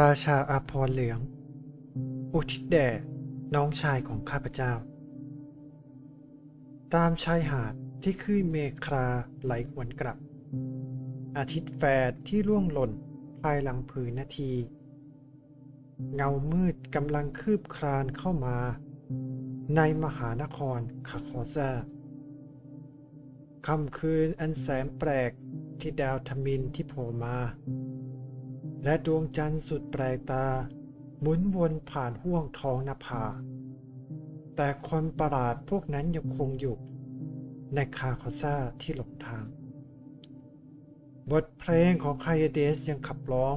ราชาอาพรณ์เหลือง อุทิศแด่น้องชายของข้าพเจ้า ตามชายหาดที่คลื่นเมฆราไหลหวนกลับ อาทิตย์แฝดที่ร่วงหล่นภายหลังผืนนาที เงามืดกำลังคืบคลานเข้ามา ในมหานครคาคอซาค่ำคืนอันแสนแปลกที่ดาวทมินที่โผล่มา และดวงจันทร์สุดแปลกตา หมุนวนผ่านห้วงท้องนภา แต่คนประหลาดพวกนั้นยังคงอยู่ ในคาคอซ่าที่หลงทาง บทเพลงของไคเดสยังขับร้อง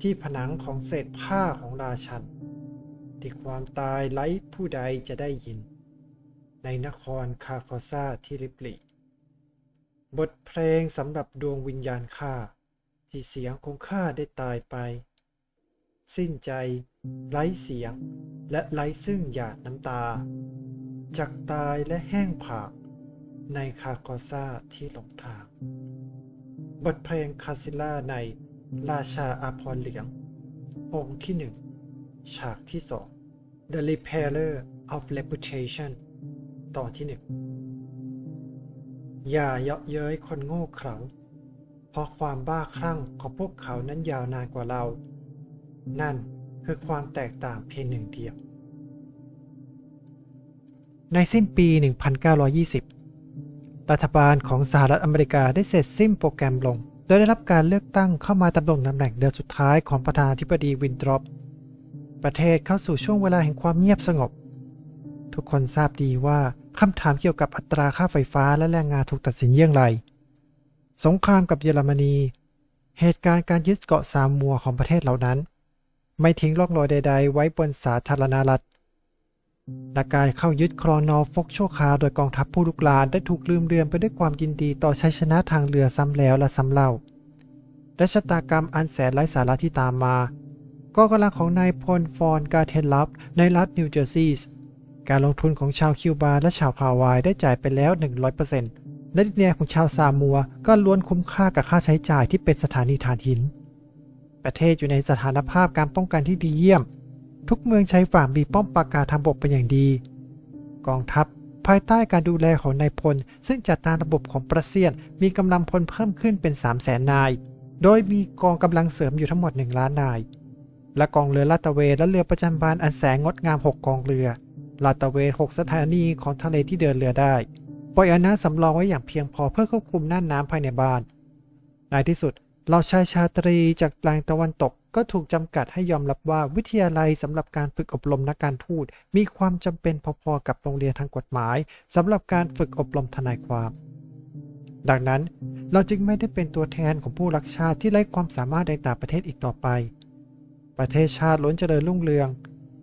ที่ผนังของเศษผ้าของราชัน ที่ความตายไร้ผู้ใดจะได้ยิน ในนครคาคอซ่าที่ริบหลีบทเพลงสำหรับดวงวิญญาณข้า ที่เสียงของข้าได้ตายไป สิ้นใจ ไร้เสียง และไร้ซึ่งหยาดน้ำตา จากตายและแห้งผากในคาคอซาที่หลงทาง บทเพลงคาซิล่าในราชาอาพรณ์เหลืององค์ที่หนึ่งฉากที่สอง The Repairer of Reputation ตอนที่หนึ่งอย่าเยาะเย้ยคนโง่เขลา ราะความบ้าคลั่งของพวกเขานั้นยาวนานกว่าเรา นั่นคือความแตกต่างเพียงหนึ่งเดียว ในสิ้นปี 1920 รัฐบาลของสหรัฐอเมริกาได้เสร็จสิ้นโปรแกรมลง โดยได้รับการเลือกตั้งเข้ามาดำรงตำแหน่งเดือนสุดท้ายของประธานาธิบดีวินดรอป ประเทศเข้าสู่ช่วงเวลาแห่งความเงียบสงบ ทุกคนทราบดีว่าคำถามเกี่ยวกับอัตราค่าไฟฟ้าและแรงงานถูกตัดสินเยี่ยงไร สงครามกับเยอรมนี เหตุการณ์การยึดเกาะซามัวของประเทศเหล่านั้น ไม่ทิ้งร่องรอยใด ๆ ไว้บนสาธารณรัฐและการเข้ายึดครอนอฟกชั่วคราวโดยกองทัพผู้ลุกลานได้ถูกลืมเลือนไปด้วยความยินดีต่อชัยชนะทางเรือซ้ำแล้วและซ้ำเล่า และชะตากรรมอันแสนไร้สาระที่ตามมา ก็กำลังของนายพลฟอนกาเทนลับในรัฐนิวเจอร์ซีย์การลงทุนของชาวคิวบาและชาวฮาวายได้จ่ายไปแล้ว 100% และดินแดนของชาวซามัวก็ล้วนคุ้มค่ากับค่าใช้จ่ายที่เป็นสถานีถ่านหิน ประเทศอยู่ในสถานภาพการป้องกันที่ดีเยี่ยม ทุกเมืองใช้ฝ่ามีป้อมปราการทางบกเป็นอย่างดี กองทัพภายใต้การดูแลของนายพล ซึ่งจัดตามระบบของประเซียนมีกำลังพลเพิ่มขึ้นเป็น 3 0 0แสนนาย โดยมีกองกำลังเสริมอยู่ทั้งหมด 1 ล้านนาย และกองเรือลาดตะเวนและเรือประจำบานอันแสนงดงาม 6 กองเรือลาดตะเวน6สถานีของทะเลที่เดินเรือได้ ปล่อยอาณาสำรองไว้อย่างเพียงพอเพื่อควบคุมน่านน้ำภายในบ้าน ในที่สุดเราชายชาตรีจากแปลงตะวันตกก็ถูกจำกัดให้ยอมรับว่าวิทยาลัยสำหรับการฝึกอบรมนักการทูตมีความจำเป็นพอๆกับโรงเรียนทางกฎหมายสำหรับการฝึกอบรมทนายความ ดังนั้นเราจึงไม่ได้เป็นตัวแทนของผู้รักชาติที่ไร้ความสามารถในต่างประเทศอีกต่อไป ประเทศชาติล้นเจริญรุ่งเรือง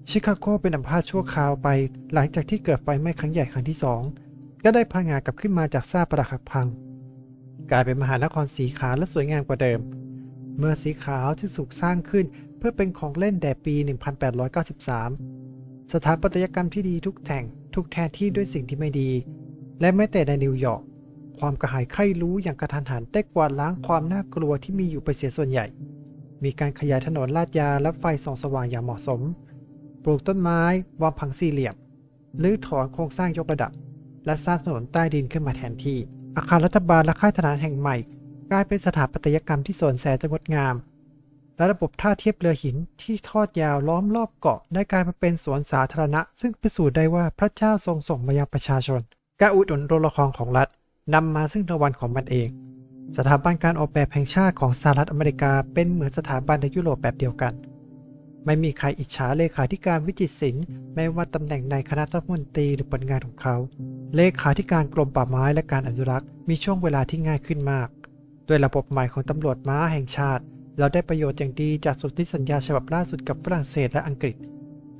ชิคาโกเป็นอัมพาตชั่วคราวไป หลังจากที่เกิดไฟไหม้ครั้งใหญ่ครั้งที่สอง ก็ได้พังงากลับขึ้นมาจากซากปรักหักพัง กลายเป็นมหานครสีขาวและสวยงามกว่าเดิม เมื่อสีขาวที่ถูกสร้างขึ้นเพื่อเป็นของเล่นแด่ปี 1893 สถาปัตยกรรมที่ดีทุกแห่งถูกแทนที่ด้วยสิ่งที่ไม่ดี และแม้แต่ในนิวยอร์กความกระหายใคร่รู้อย่างกระทันหันได้กวาดล้างความน่ากลัวที่มีอยู่ไปเสียส่วนใหญ่ มีการขยายถนนลาดยาและไฟส่องสว่างอย่างเหมาะสม ปลูกต้นไม้วางผังสี่เหลี่ยมหรือถอนโครงสร้างยกระดับ และสร้างถนนใต้ดินขึ้นมาแทนที่ อาคารรัฐบาลและค่ายทหารแห่งใหม่ กลายเป็นสถาปัตยกรรมที่สวนแสนจะงดงาม และระบบท่าเทียบเรือหินที่ทอดยาวล้อมรอบเกาะได้กลายมาเป็นสวนสาธารณะ ซึ่งพิสูจน์ได้ว่าพระเจ้าทรงส่งมายังประชาชนการอุดหนุนโรงละครของรัฐนำมาซึ่งรางวัลของมันเอง สถาบันการออกแบบแห่งชาติของสหรัฐอเมริกาเป็นเหมือนสถาบันในยุโรปแบบเดียวกัน ไม่มีใครอิจฉาเลขาธิการวิจิตรศิลป์แม้ว่าตำแหน่งในคณะรัฐมนตรีหรือผลงานของเขา เลขาธิการกรมป่าไม้และการอนุรักษ์ มีช่วงเวลาที่ง่ายขึ้นมากด้วยระบบใหม่ของตำรวจม้าแห่งชาติ เราได้ประโยชน์อย่างดีจากสนธิสัญญาฉบับล่าสุดกับฝรั่งเศสและอังกฤษ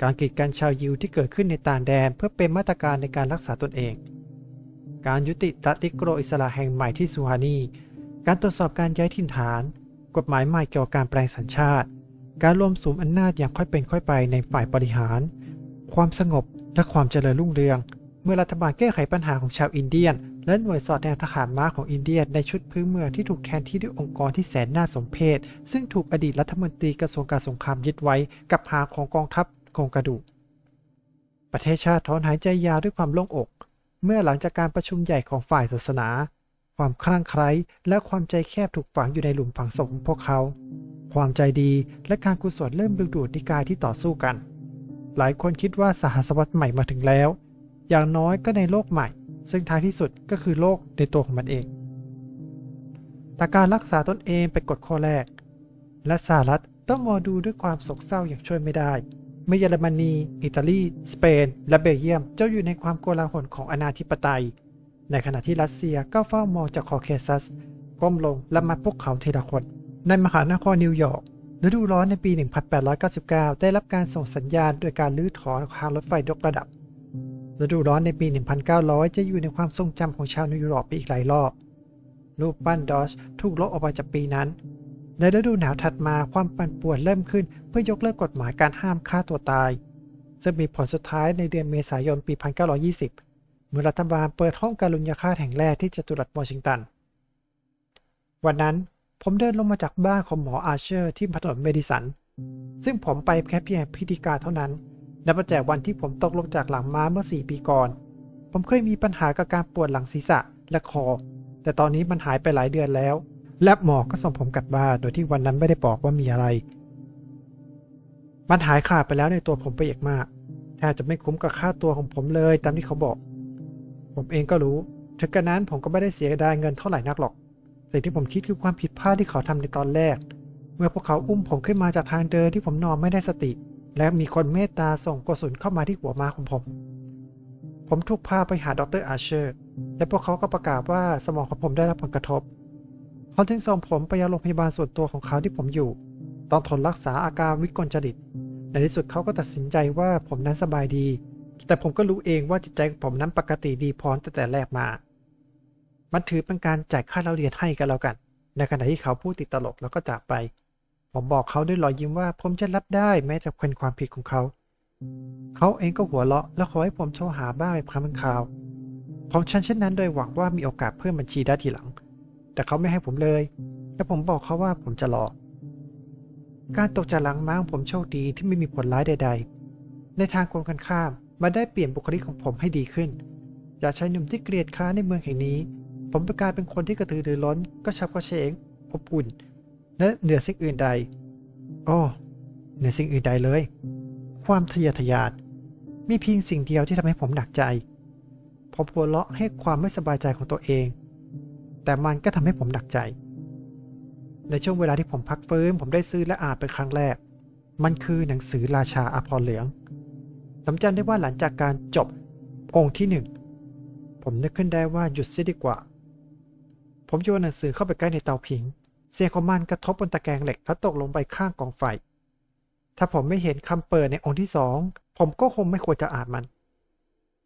การกีดกันชาวยิวที่เกิดขึ้นในต่างแดน เพื่อเป็นมาตรการในการรักษาตนเอง การยุติรัฐนิโกรอิสระแห่งใหม่ที่ซูฮานี การตรวจสอบการย้ายถิ่นฐาน กฎหมายใหม่เกี่ยวกับการแปลงสัญชาติ การรวมสูมอำนาจอย่างค่อยเป็นค่อยไปในฝ่ายบริหาร ความสงบและความเจริญรุ่งเรือง เมื่อรัฐบาลแก้ไขปัญหาของชาวอินเดียน และหน่วยสอดแนมทหารม้าของอินเดียในชุดพื้นเมืองที่ถูกแทนที่ด้วยองค์กรที่แสนน่าสมเพชซึ่งถูกอดีตรัฐมนตรีกระทรวงการสงครามยึดไว้กับหางของกองทัพโครงกระดูกประเทศชาติถอนหายใจยาวด้วยความโล่งอก เมื่อหลังจากการประชุมใหญ่ของฝ่ายศาสนา ความคลั่งไคล้และความใจแคบถูกฝังอยู่ในหลุมฝังศพของพวกเขา ความใจดีและการกุศลเริ่มดึงดูดนิกายที่ต่อสู้กัน หลายคนคิดว่าสหสวรรษใหม่มาถึงแล้ว อย่างน้อยก็ในโลกใหม่ ซึ่งท้ายที่สุดก็คือโลกในตัวของมันเองแต่การรักษาตนเองเป็นกฎข้อแรก และสหรัฐต้องมองดูด้วยความโศกเศร้าอย่างช่วยไม่ได้เมื่อเยอรมนี อิตาลี สเปน และเบลเยียมเจ้าอยู่ในความโกลาหลของอนาธิปไตย ในขณะที่รัสเซียก็เฝ้ามองจากคอเคซัส ก้มลงและมัดพวกเขาทีละคน ในมหานครนิวยอร์กฤดูร้อนในปี 1899 ได้รับการส่งสัญญาณโดยการลื้อถอนทางรถไฟยกระดับ ฤดูร้อนในปี 1900 จะอยู่ในความทรงจำของชาวนิวยอร์กไปอีกหลายรอบ รูปปั้นดอชถูกลบออกไปจากปีนั้น ในฤดูหนาวถัดมาความปั่นป่วนเริ่มขึ้นเพื่อยกเลิกกฎหมายการห้ามฆ่าตัวตาย ซึ่งมีผลสุดท้ายในเดือนเมษายนปี 1920 เมื่อรัฐบาลเปิดห้องการลุญยฆาตแห่งแรกที่จตุรัสวอชิงตัน วันนั้น ผมเดินลงมาจากบ้านของหมออาเชอร์ที่ถนนเมดิสัน ซึ่งผมไปแค่เพียงพิธีการเท่านั้น นับจากวันที่ผมตกลงจากหลังม้าเมื่อ 4 ปีก่อน ผมเคยมีปัญหากับการปวดหลังศีรษะและคอ แต่ตอนนี้มันหายไปหลายเดือนแล้ว และหมอก็ส่งผมกลับบ้านโดยที่วันนั้นไม่ได้บอกว่ามีอะไร มันหายขาดไปแล้วในตัวผมไปเอกมากแทบจะไม่คุ้มกับค่าตัวของผมเลยตามที่เขาบอก ผมเองก็รู้ ถึงกระนั้นผมก็ไม่ได้เสียดายเงินเท่าไหร่นักหรอก สิ่งที่ผมคิดคือความผิดพลาดที่เขาทำในตอนแรก เมื่อพวกเขาอุ้มผมขึ้นมาจากทางเดินที่ผมนอนไม่ได้สติ และมีคนเมตตาส่งกระสุนเข้ามาที่หัวมาของผม ผมถูกพาไปหาดรอาร์เชอร์ และพวกเขาก็ประกาศว่าสมองของผมได้รับผลกระทบเขาจึงส่งผมไปยังโรงพยาบาลส่วนตัวของเขาที่ผมอยู่ ต้องทนรักษาอาการวิกลจริต ในที่สุดเขาก็ตัดสินใจว่าผมนั้นสบายดี แต่ผมก็รู้เองว่าจิตใจของผมนั้นปกติดีพร้อมตั้งแต่แรกมา มันถือเป็นการจ่ายค่าเล่าเรียนให้กันแล้วกัน ในขณะที่เขาพูดติดตลกแล้วก็จากไป ผมบอกเขาด้วยรอยยิ้มว่าผมจะรับได้แม้จะเป็นความผิดของเขา เขาเองก็หัวเราะและขอให้ผมโทรหาบ้างเป็นครั้งเป็นคราว ผมฉันเช่นนั้นโดยหวังว่ามีโอกาสเพิ่มบัญชีได้ทีหลัง แต่เขาไม่ให้ผมเลย และผมบอกเขาว่าผมจะรอ การตกจากหลังม้าของผมโชคดีที่ไม่มีผลร้ายใด ๆ ในทางตรงกันข้ามมันได้เปลี่ยนบุคลิกของผมให้ดีขึ้น จากชายหนุ่มที่เกลียดค้าในเมืองแห่งนี้ ผมไปกลายเป็นคนที่กระตือรือร้นก็ชับกระเฉงอบอุ่นและเหนือสิ่งอื่นใดอ้อเหนือสิ่งอื่นใดเลย ความทะเยอทะยานมีเพียงสิ่งเดียวที่ทำให้ผมหนักใจผมหัวเราะให้ความไม่สบายใจของตัวเอง แต่มันก็ทำให้ผมหนักใจ ในช่วงเวลาที่ผมพักฟื้นผมได้ซื้อและอ่านเป็นครั้งแรก มันคือหนังสือราชาอาพรณ์เหลืองผมจำได้ว่าหลังจากการจบองค์ที่หนึ่งผมนึกขึ้นได้ว่าหยุดเสียดีกว่า ผมโยนหนังสือเข้าไปใกล้ในเตาผิง เสียงของมันกระทบบนตะแกรงเหล็กและตกลงไปข้างกองไฟ ถ้าผมไม่เห็นคำเปิดในองค์ที่สอง ผมก็คงไม่ควรจะอ่านมัน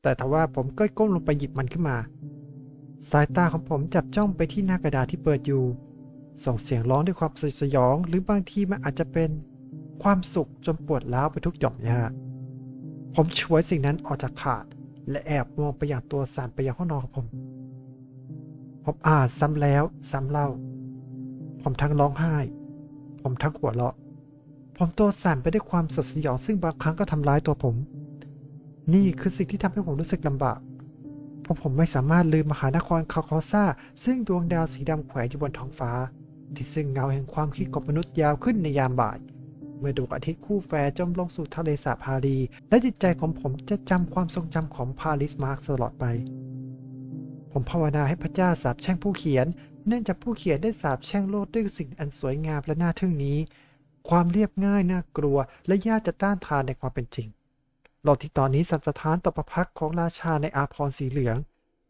แต่ทว่าผมก็ก้มลงไปหยิบมันขึ้นมา สายตาของผมจับจ้องไปที่หน้ากระดาษที่เปิดอยู่ ส่งเสียงร้องด้วยความสยดสยอง หรือบางทีมันอาจจะเป็นความสุขจนปวดร้าวไปทุกหย่อมย่าผมช่วยสิ่งนั้นออกจากถาด และแอบมองไปอย่างตัวสั่นไปยังห้องนอนของผม ผมอ่านซ้ำแล้วซ้ำเล่า ผมทั้งร้องไห้ ผมทั้งหัวเราะ ผมตัวสั่นไปด้วยความสดสยองซึ่งบางครั้งก็ทำร้ายตัวผม นี่คือสิ่งที่ทำให้ผมรู้สึกลำบากเพราะผมไม่สามารถลืมมหานครคาคอซ่า ซึ่งดวงดาวสีดำแขวนอยู่บนท้องฟ้า ที่ซึ่งเงาแห่งความคิดของมนุษย์ยาวขึ้นในยามบ่าย เมื่อดวงอาทิตย์คู่แฟจมลงสู่ทะเลสาบพารี และจิตใจของผมจะจำความทรงจำของปาริสมาร์กตลอดไป ผมภาวนาให้พระเจ้าสาบแช่งผู้เขียน เนื่องจากผู้เขียนได้สาบแช่งโลกด้วยสิ่งอันสวยงามและน่าทึ่งนี้ ความเรียบง่ายน่ากลัว และยากจะต้านทานในความเป็นจริงโลกที่ตอนนี้สันสะท้านต่อประพักของราชาในอาพรสีเหลือง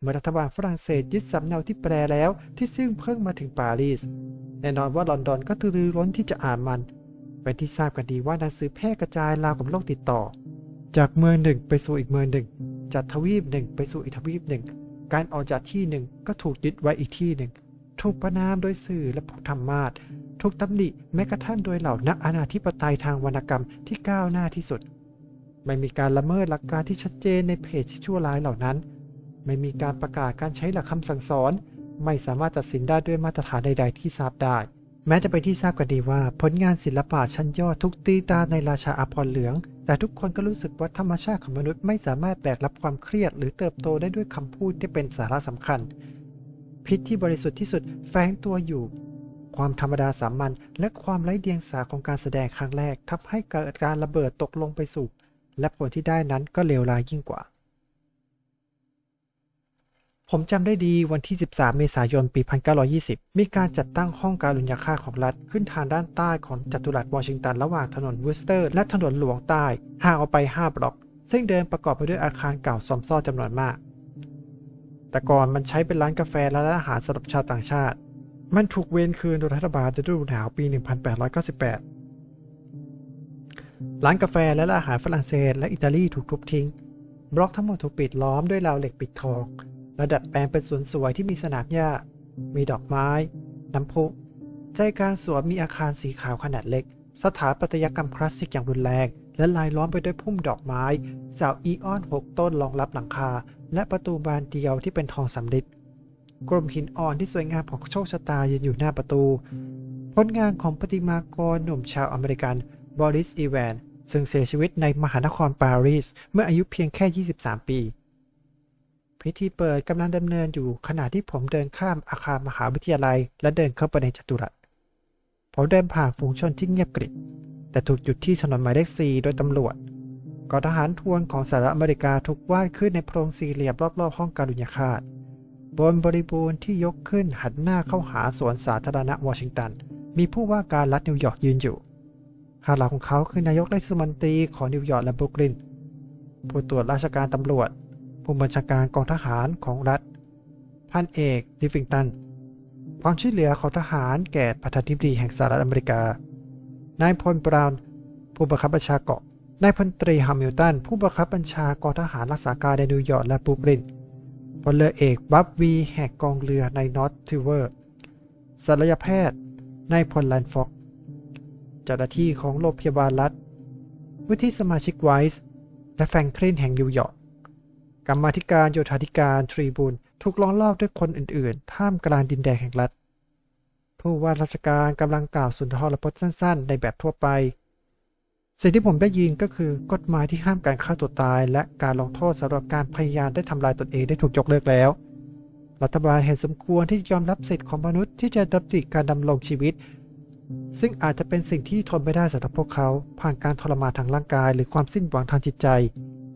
เมื่อรัฐบาลฝรั่งเศสยึดสำเนาที่แปลแล้วที่ซึ่งเพิ่งมาถึงปารีส แน่นอนว่าลอนดอนก็ตือรือร้นที่จะอ่านมัน เป็นที่ทราบกันดีว่าหนังสือแพร่กระจายราวกับโลกติดต่อ จากเมืองหนึ่งไปสู่อีกเมืองหนึ่ง จากทวีปหนึ่งไปสู่อีกทวีปหนึ่ง การออกจากที่หนึ่งก็ถูกยึดไว้อีกที่หนึ่ง ถูกประนามโดยสื่อและผู้ทำมาศถูกตำหนิแม้กระทั่งโดยเหล่านักอาณาธิปไตยทางวรรณกรรมที่ก้าวหน้าที่สุด ไม่มีการละเมิดหลักการที่ชัดเจนในเพจที่ชั่วร้ายเหล่านั้น ไม่มีการประกาศการใช้หลักคำสั่งสอน ไม่สามารถตัดสินได้ด้วยมาตรฐานใด ๆ ที่ทราบได้ แม้จะเป็นที่ทราบกันดีว่าผลงานศิลปะชั้นยอดทุกตีตาในราชาอาภรณ์เหลือง แต่ทุกคนก็รู้สึกว่าธรรมชาติของมนุษย์ไม่สามารถแบกรับความเครียด หรือเติบโตได้ด้วยคำพูดที่เป็นสาระสำคัญ พิษที่บริสุทธิ์ที่สุดแฝงตัวอยู่ ความธรรมดาสามัญและความไร้เดียงสาของการแสดงครั้งแรกทำให้เกิดการระเบิดตกลงไปสู่และผลที่ได้นั้นก็เลวร้ายยิ่งกว่า ผมจำได้ดีวันที่ 13 เมษายน ปี 1920 มีการจัดตั้งห้องการุญยฆาตของรัฐ ขึ้นทางด้านใต้ของจัตุรัสวอชิงตันระหว่างถนนวูสเตอร์ และถนนหลวงใต้ ห่างออกไป 5 บล็อก ซึ่งเดิมประกอบไปด้วยอาคารเก่าซอมซ่อจำนวนมาก แต่ก่อนมันใช้เป็นร้านกาแฟและร้านอาหารสำหรับชาวต่างชาติ มันถูกเวนคืนโดยรัฐบาลในฤดูหนาวปี 1898 ร้านกาแฟและร้านอาหารฝรั่งเศสและอิตาลีถูกทุบทิ้ง บล็อกทั้งหมดถูกปิดล้อมด้วยราวเหล็กปิดทอง และดัดแปลงเป็นสวนสวยที่มีสนามหญ้า มีดอกไม้ น้ำพุ ใจกลางสวนมีอาคารสีขาวขนาดเล็ก สถาปัตยกรรมคลาสสิกอย่างรุนแรง และลายล้อมไปด้วยพุ่มดอกไม้ เสาอีออนหกต้นรองรับหลังคา และประตูบานเดียวที่เป็นทองสำริดกรมหินอ่อนที่สวยงามของโชคชะตายืนอยู่หน้าประตู ผลงานของประติมากรหนุ่มชาวอเมริกันบอริสอีแวนซึ่งเสียชีวิตในมหานครปารีสเมื่ออายุเพียงแค่ 23 ปี พิธีเปิดกำลังดำเนินอยู่ขณะที่ผมเดินข้ามอาคารมหาวิทยาลัย และเดินเข้าไปในจัตุรัสผมเดินผ่านฝูงชนที่เงียบกริบแต่ถูกหยุดที่ถนนหมายเลข4โดยตำรวจกองทหารทวนของสหรัฐอเมริกาถูกวาดขึ้นในโพรงสี่เหลี่ยมรอบๆห้องการุญยฆาตบนบริบูรณ์ที่ยกขึ้นหันหน้าเข้าหาสวนสาธารณะวอชิงตัน มีผู้ว่าการรัฐนิวยอร์กยืนอยู่ข้างหลังของเขาคือนายกรัฐมนตรีของนิวยอร์กและบรุกลินผู้ตรวจราชการตำรวจ ผู้บัญชาการกองทหารของรัฐ พันเอกลิฟฟิงตัน ความช่วยเหลือของทหารแก่ประธานาธิบดีแห่งสหรัฐอเมริกา นายพลบราวน์ผู้บังคับบัญชาเกาะ นายพลตรีฮัมมิลตัน ผู้บังคับบัญชากองทหารรักษาการในนิวยอร์กและบรุกลินพลเรือเอกบับวีแหกกองเรือในนอตทิเวอร์ศัลยแพทย์นายพลแลนฟ็อกเจ้าหน้าที่ของโรงพยาบาลรัฐ วุฒิสมาชิกไวส์และแฟรงคลินแห่งนิวยอร์ก กรรมาธิการโยธาธิการทรีบูนถูกล้อมรอบด้วยคนอื่นๆ ท่ามกลางดินแดนแห่งรัฐ ผู้ว่าราชการกำลังกล่าวสุนทรพจน์สั้นๆ ในแบบทั่วไป สิ่งที่ผมได้ยินก็คือกฎหมายที่ห้ามการฆ่าตัวตาย และการลงโทษสำหรับการพยายามได้ทำลายตนเองได้ถูกยกเลิกแล้ว รัฐบาลเห็นสมควรที่จะยอมรับสิทธิของมนุษย์ที่จะดำริการดำรงชีวิต ซึ่งอาจจะเป็นสิ่งที่ทนไม่ได้สำหรับพวกเขา ผ่านการทรมานทางร่างกาย หรือความสิ้นหวังทางจิตใจ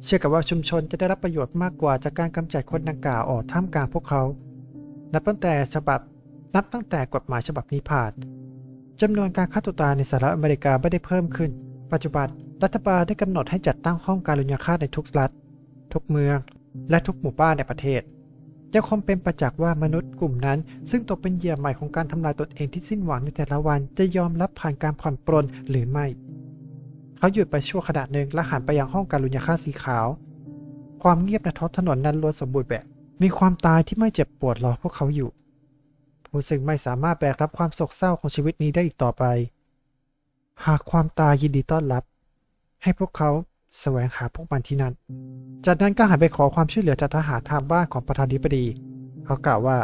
เชื่อกับว่าชุมชนจะได้รับประโยชน์มากกว่าจากการกำจัดคนดังกล่าวออกท่ามกลางพวกเขา นับตั้งแต่ฉบับนับตั้งแต่กฎหมายฉบับนี้ผ่านจำนวนการฆ่าตัวตายในสหรัฐอเมริกาไม่ได้เพิ่มขึ้น ปัจจุบันรัฐบาลได้กำหนดให้จัดตั้งห้องการุญยฆาตในทุกรัฐ ทุกเมือง และทุกหมู่บ้านในประเทศยังคงเป็นประจักษ์ว่ามนุษย์กลุ่มนั้น ซึ่งตกเป็นเหยื่อใหม่ของการทำลายตนเองที่สิ้นหวังในแต่ละวันจะยอมรับผ่านการผ่อนปรนหรือไม่ เขาหยุดไปชั่วขณะหนึ่งและหันไปยังห้องการุญยฆาตสีขาว ความเงียบในท้องถนนนั้นล้วนสมบูรณ์แบบ มีความตายที่ไม่เจ็บปวดรอพวกเขาอยู่ผู้ซึ่งไม่สามารถแบกรับความโศกเศร้าของชีวิตนี้ได้อีกต่อไป หากความตายยินดีต้อนรับ ให้พวกเขาแสวงหาพวกมันที่นั่น จากนั้นก็หันไปขอความช่วยเหลือจากทหารทางบ้านของประธานาธิบดี เขากล่าวว่า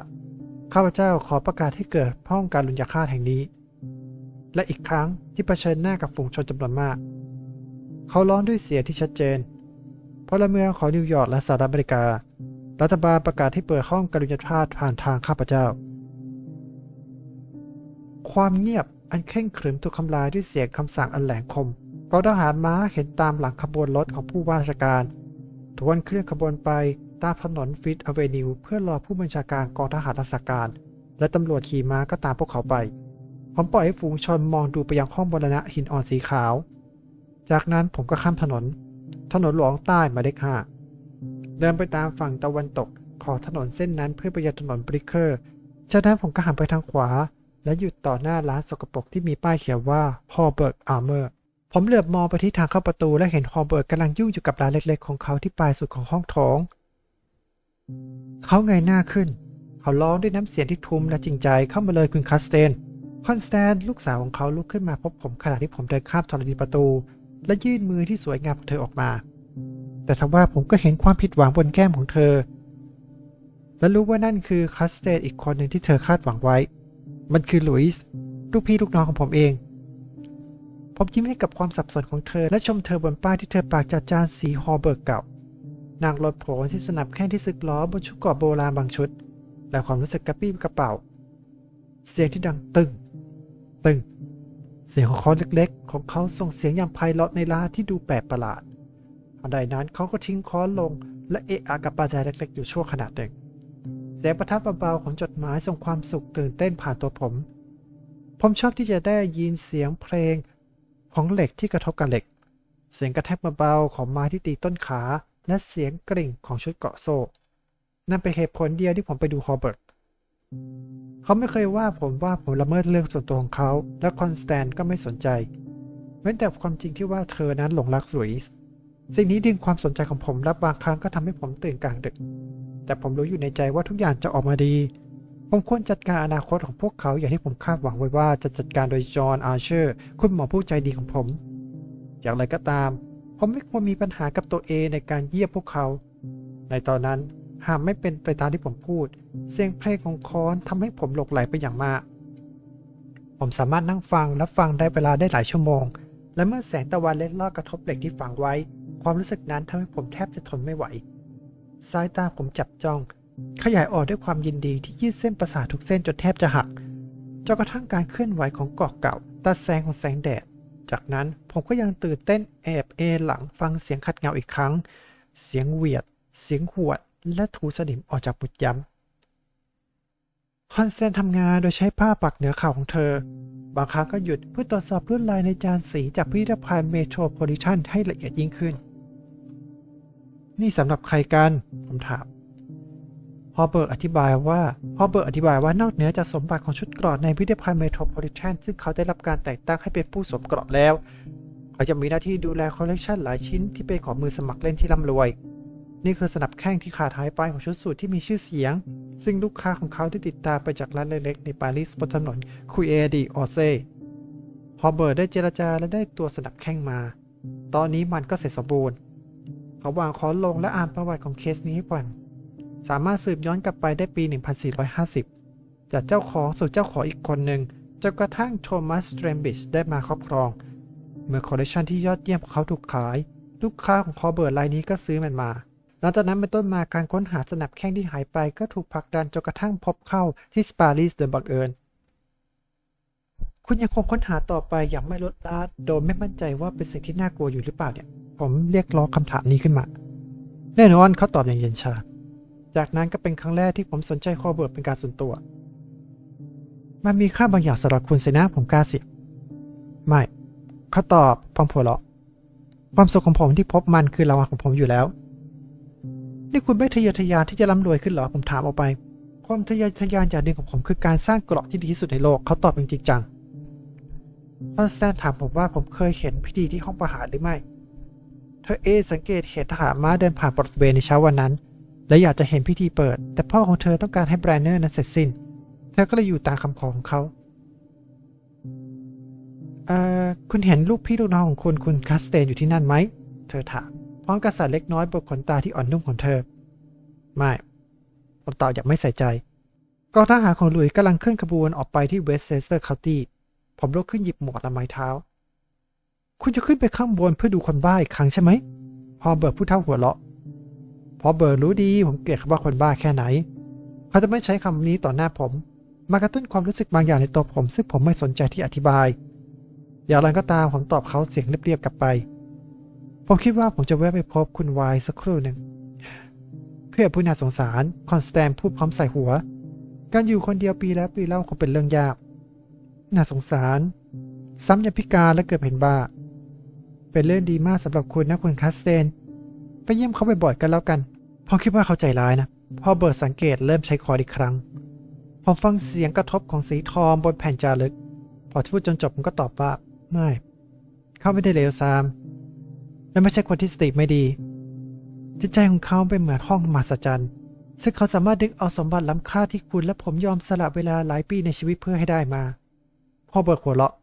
ข้าพเจ้าขอประกาศให้เกิดห้องการลุญยาฆาตแห่งนี้ และอีกครั้งที่เผชิญหน้ากับฝูงชนจำนวนมาก เขาร้องด้วยเสียงที่ชัดเจนพลเมืองของนิวยอร์กและสหรัฐอเมริกา รัฐบาลประกาศให้เปิดห้องการุญยฆาตผ่านทางข้าพเจ้า ความเงียบอันเคร่งขรึมถูกทำลายด้วยเสียงคำสั่งอันแหลมคมกองทหารม้าเห็นตามหลังขบวนรถของผู้ว่าราชการ ทวนเคลื่อนขบวนไปตามถนนฟิตอเวนิว เพื่อรอผู้บัญชาการกองทหารรักษาการ และตำรวจขี่ม้าก็ตามพวกเขาไป ผมปล่อยให้ฝูงชนมองดูไปยังห้องบรณะหินอ่อนสีขาว จากนั้นผมก็ข้ามถนน ถนนหลวงใต้มาเลขห้าเดินไปตามฝั่งตะวันตกของถนนเส้นนั้นเพื่อไปยังถนนบริเกอร์จากนั้นผมก็หันไปทางขวา และหยุดต่อหน้าร้านสกปรกที่มีป้ายเขียนว่า Hallberg Armor ผมเหลือบมองไปที่ทางเข้าประตูและเห็นฮอเบิร์กกำลังยุ่งอยู่กับร้านเล็กๆ ของเขาที่ปลายสุดของห้องโถงเขาเงยหน้าขึ้น เขาร้องด้วยน้ำเสียงที่ทุ้มและจริงใจเข้ามาเลยคุณคัสเตนคอนสแตนลูกสาวของเขาลุกขึ้นมาพบผมขณะที่ผมเดินข้ามธรณีประตู และยื่นมือที่สวยงามของเธอออกมา แต่ทว่าผมก็เห็นความผิดหวังบนแก้มของเธอ และรู้ว่านั่นคือคัสเตนอีกคนหนึ่งที่เธอคาดหวังไว้ มันคือลุยส์ลูกพี่ลูกน้องของผมเอง ผมยิ้มให้กับความสับสนของเธอ และชมเธอบนป้ายที่เธอปากจัดจานสีฮอลเบิร์กเก่านางรถโผล่ที่สนับแข้งที่สึกล้อบนชุดเกราะโบราณบางชุด และความรู้สึกกระปี้กระเป๋า เสียงที่ดังตึง ตึง เสียงของเขาเล็กๆ ของเขาส่งเสียงอย่างไพเราะในลาที่ดูแปลกประหลาดทันใดนั้นเขาก็ทิ้งค้อนลง และเอะอะกับปาใจเล็กๆ อยู่ชั่วขณะหนึ่งเสียงประทับเบาๆของจดหมายส่งความสุขตื่นเต้นผ่านตัวผม ผมชอบที่จะได้ยินเสียงเพลงของเหล็กที่กระทบกับเหล็ก เสียงกระแทกเบาๆของไม้ที่ตีต้นขา และเสียงกริ่งของชุดเกาะโซ่ นั่นเป็นเหตุผลเดียวที่ผมไปดูฮอเบิร์ต เขาไม่เคยว่าผมว่าผมละเมิดเรื่องส่วนตัวของเขา และคอนสแตนก็ไม่สนใจเว้นแต่ความจริงที่ว่าเธอนั้นหลงรักลุยส์สิ่งนี้ดึงความสนใจของผมและบางครั้งก็ทำให้ผมตื่นกลางดึก แต่ผมรู้อยู่ในใจว่าทุกอย่างจะออกมาดี ผมควรจัดการอนาคตของพวกเขาอย่างที่ผมคาดหวังไว้ว่าจะจัดการโดยจอห์นอาร์เชอร์คุณหมอผู้ใจดีของผม อย่างไรก็ตาม ผมไม่ควรมีปัญหากับตัวเองในการเยียบพวกเขา ในตอนนั้น หากไม่เป็นไปตามที่ผมพูด เสียงเพลงของคอนทำให้ผมหลงไหลไปอย่างมาก ผมสามารถนั่งฟังและฟังได้เวลาได้หลายชั่วโมง และเมื่อแสงตะวันเล็ดลอดกระทบเหล็กที่ฝังไว้ ความรู้สึกนั้นทำให้ผมแทบจะทนไม่ไหว สายตาผมจับจ้อง ขยายออกด้วยความยินดีที่ยืดเส้นประสาททุกเส้นจนแทบจะหักจนกระทั่งการเคลื่อนไหวของเกาะเก่าตัดแสงของแสงแดด จากนั้นผมก็ยังตื่นเต้นแอบเอหลังฟังเสียงขัดเงาอีกครั้ง เสียงเหวียด เสียงหวด และถูสนิมออกจากบุดย้ำคอนเซนทำงานโดยใช้ผ้าปักเหนือเข่าของเธอ บางครั้งก็หยุดเพื่อตรวจสอบลวดลายในจานสีจากพิพิธภัณฑ์เมโทรโพลิแทนให้ละเอียดยิ่งขึ้น นี่สำหรับใครกันผมถามฮอเบิร์ตอธิบายว่าฮอเบิร์ตอธิบายว่านอกเหนือจากสมบัติของชุดเกราะในพิพิธภัณฑ์เมโทรโพลิแทนซึ่งเขาได้รับการแต่งตั้งให้เป็นผู้สวมเกราะแล้ว เขาจะมีหน้าที่ดูแลคอลเลกชันหลายชิ้นที่เป็นของมือสมัครเล่นที่ร่ำรวย นี่คือสนับแข้งที่ขาดหายไปของชุดสูทที่มีชื่อเสียง ซึ่งลูกค้าของเขาได้ติดตามไปจากร้านเล็กๆในปารีสบนถนนคุยเอดีออเซ่ฮอเบิร์ตได้เจรจาและได้ตัวสนับแข้งมา ตอนนี้มันก็เสร็จสมบูรณ์ เขาวางค้อนลงและอ่านประวัติของเคสนี้ให้ฟังสามารถสืบย้อนกลับไปได้ปี 1450 จากเจ้าของสู่เจ้าของอีกคนหนึ่งจนกระทั่งโทมัสสเตรมบิชได้มาครอบครอง เมื่อคอลเลคชันที่ยอดเยี่ยมของเขาถูกขาย ลูกค้าของคอเบิร์ตรายนี้ก็ซื้อมันมา หลังจากนั้นเป็นต้นมาการค้นหาสนับแข้งที่หายไปก็ถูกผลักดันจนกระทั่งพบเข้าที่สปารีสโดยบังเอิญ คุณยังคงค้นหาต่อไปอย่างไม่ลดละโดยไม่มั่นใจว่าเป็นสิ่งที่น่ากลัวอยู่หรือเปล่าเนี่ย ผมเรียกร้องคำถามนี้ขึ้นมา แน่นอนเขาตอบอย่างเย็นชา จากนั้นก็เป็นครั้งแรกที่ผมสนใจคอเบิร์ตเป็นการส่วนตัว มันมีค่าบางอย่างสำหรับคุณสินะผมกล้าเสิไม่เขาตอบพร้อมหัวเราะความสุขของผมที่พบมันคือรางวัลของผมอยู่แล้ว นี่คุณไม่ทะเยอทะยานที่จะร่ำรวยขึ้นหรอผมถามออกไป ความทะเยอทะยานอย่างหนึ่งของผมคือการสร้างเกราะที่ดีที่สุดในโลกเขาตอบจริงจังคอนสแตนถามผมว่าผมเคยเห็นพิธีที่ห้องประหารหรือไม่ เธอเอสังเกตเห็นทหารม้าเดินผ่านบริเวณในเช้าวันนั้น และอยากจะเห็นพิธีเปิด แต่พ่อของเธอต้องการให้แบรนเนอร์นั้นเสร็จสิ้น เธอก็เลยอยู่ตามคำขอของเขาเอ่อคุณเห็นลูกพี่ลูกน้องของคุณคุณคัสเตนอยู่ที่นั่นไหม เธอถาม ร้อมกับสายเล็กน้อยบนขนตาที่อ่อนนุ่มของเธอ ไม่ผมตอบอย่างไม่ใส่ใจกองทหารของหลุยกำลังเคลื่อนขบวนออกไปที่เวสเซสเตอร์คาวตี้ผมลุกขึ้นหยิบหมวกและไม้เท้า คุณจะขึ้นไปข้างบนเพื่อดูคนบ้าอีกครั้งใช่ไหมพอเบิร์ดผู้เท่าหัวเราะพอเบิร์ดรู้ดีผมเกลียดคำว่าคนบ้าแค่ไหน เขาจะไม่ใช้คำนี้ต่อหน้าผม มากระตุ้นความรู้สึกบางอย่างในตัวผม ซึ่งผมไม่สนใจที่อธิบาย อย่างไรก็ตามผมตอบเขาเสียงเรียบๆกลับไป ผมคิดว่าผมจะแวะไปพบคุณวายสักครู่หนึ่ง เพื่อผู้น่าสงสารคอนสแตนพูดพร้อมใส่หัว การอยู่คนเดียวปีแล้วปีเล่าคงเป็นเรื่องยาก น่าสงสาร ซ้ำยังพิการและเกิดเป็นบ้า เป็นเรื่องดีมากสำหรับคุณนะคุณคาสเตนไปเยี่ยมเขาบ่อยๆกันแล้วกันพราะคิดว่าเขาใจร้ายนะ พอเบิร์ดสังเกตเริ่มใช้คออีกครั้ง ผมฟังเสียงกระทบของสีทองบนแผ่นจารึก พอที่พูดจนจบผมก็ตอบว่า ไม่ เขาไม่ได้เลวทราม และไม่ใช่คนที่สติไม่ดี จิตใจของเขาเป็นเหมือนห้องมหัศจรรย์ซึ่งเขาสามารถดึงเอาสมบัติล้ำค่าที่คุณและผมยอมสละเวลาหลายปีในชีวิตเพื่อให้ได้มาพ่อเบิร์ดหัวเราะ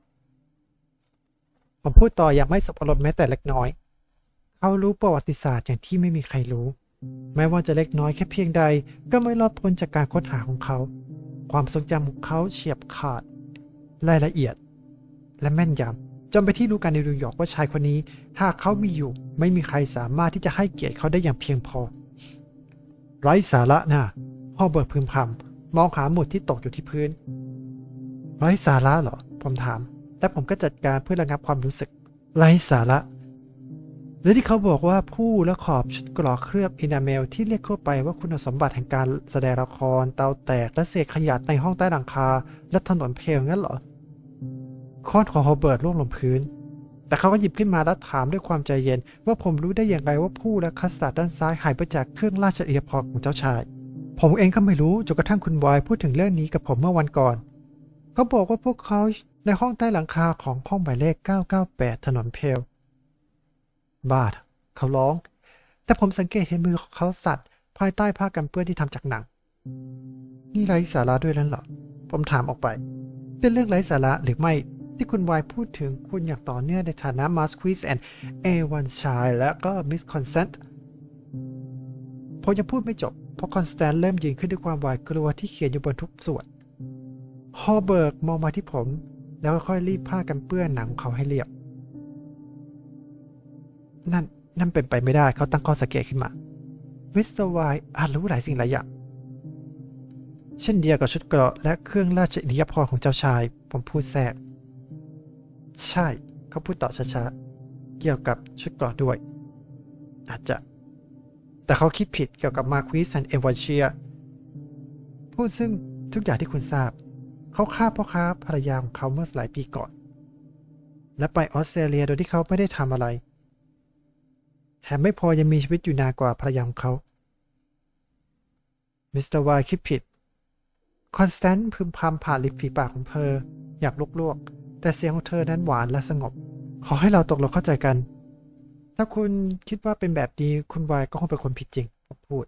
ผมพูดต่ออย่างไม่สบอารมณ์แม้แต่เล็กน้อย เขารู้ประวัติศาสตร์อย่างที่ไม่มีใครรู้ แม้ว่าจะเล็กน้อยแค่เพียงใด ก็ไม่รอดพ้นจากการค้นหาของเขา ความทรงจำของเขาเฉียบขาด รายละเอียด และแม่นยำ จนไปที่รู้กันในนิวยอร์กว่าชายคนนี้ หากเขามีอยู่ ไม่มีใครสามารถที่จะให้เกียรติเขาได้อย่างเพียงพอ ไร้สาระนะพ่อเบิกพึมพำมองหาหมุดที่ตกอยู่ที่พื้น ไร้สาระเหรอ ผมถาม แต่ผมก็จัดการเพื่อระงับความรู้สึก ไร้สาระหรือที่เขาบอกว่าผู้และขอบชุดกรอกเคลือบอินาเมล ที่เรียกทั่วไปว่าคุณสมบัติแห่งการแสดงละคร เตาแตกและเศษขยะในห้องใต้หลังคา และถนนเพลงั้นเหรอ ค้อนของโฮเบิร์ตร่วงลงพื้น แต่เขาก็หยิบขึ้นมาแล้วถามด้วยความใจเย็น ว่าผมรู้ได้อย่างไรว่าผู้และคัสตาด้านซ้ายหายไปจากเครื่องราชอิยาภรณ์ของเจ้าชาย ผมเองก็ไม่รู้จนกระทั่งคุณวายพูดถึงเรื่องนี้กับผมเมื่อวันก่อน เขาบอกว่าพวกเขาในห้องใต้หลังคาของห้องหมายเลข 998 ถนนเพล บาดเขาร้อง แต่ผมสังเกตเห็นมือของเขาสั่นภายใต้ผ้ากันเปื้อนที่ทำจากหนัง นี่ไร้สาระด้วยนั้นเหรอ ผมถามออกไป เป็นเรื่องไร้สาระหรือไม่ ที่คุณวายพูดถึงคุณอย่างต่อเนื่องในฐานะ m a s q u i z and A1 Child และก็ Miss Consent ผมยังพูดไม่จบ เพราะคอนสแตนเริ่มยืนขึ้นด้วยความหวาดกลัวที่เขียนอยู่บนทุกส่วน ฮอเบิร์กมองมาที่ผม แล้วค่อยรีบผ้ากันเปื้อนหนังของเขาให้เรียบ นั่น นั่นเป็นไปไม่ได้เขาตั้งข้อสังเกตขึ้นมา มิสเตอร์ไวอาจรู้หลายสิ่งหลายอย่างเช่นเดียวกับชุดเกราะและเครื่องราชอิริยาภรณ์ของเจ้าชาย ผมพูดแทรก ใช่เขาพูดต่อช้าๆ เกี่ยวกับชุดเกราะด้วย อาจจะ แต่เขาคิดผิดเกี่ยวกับมาควิสแอนเอวาเชีย พูดซึ่งทุกอย่างที่คุณทราบ เขาฆ่าพ่อค้าภรรยาของเขาเมื่อหลายปีก่อน และไปออสเตรเลียโดยที่เขาไม่ได้ทำอะไร แถมไม่พอยังมีชีวิตอยู่นานกว่าภรรยาของเขา มิสเตอร์วายคิดผิด คอนสแตนต์พึมพำผ่านริมฝีปากของเธออยากลวกๆ แต่เสียงของเธอนั้นหวานและสงบ ขอให้เราตกลงเข้าใจกัน ถ้าคุณคิดว่าเป็นแบบนี้คุณวายก็คงเป็นคนผิดจริงผมพูด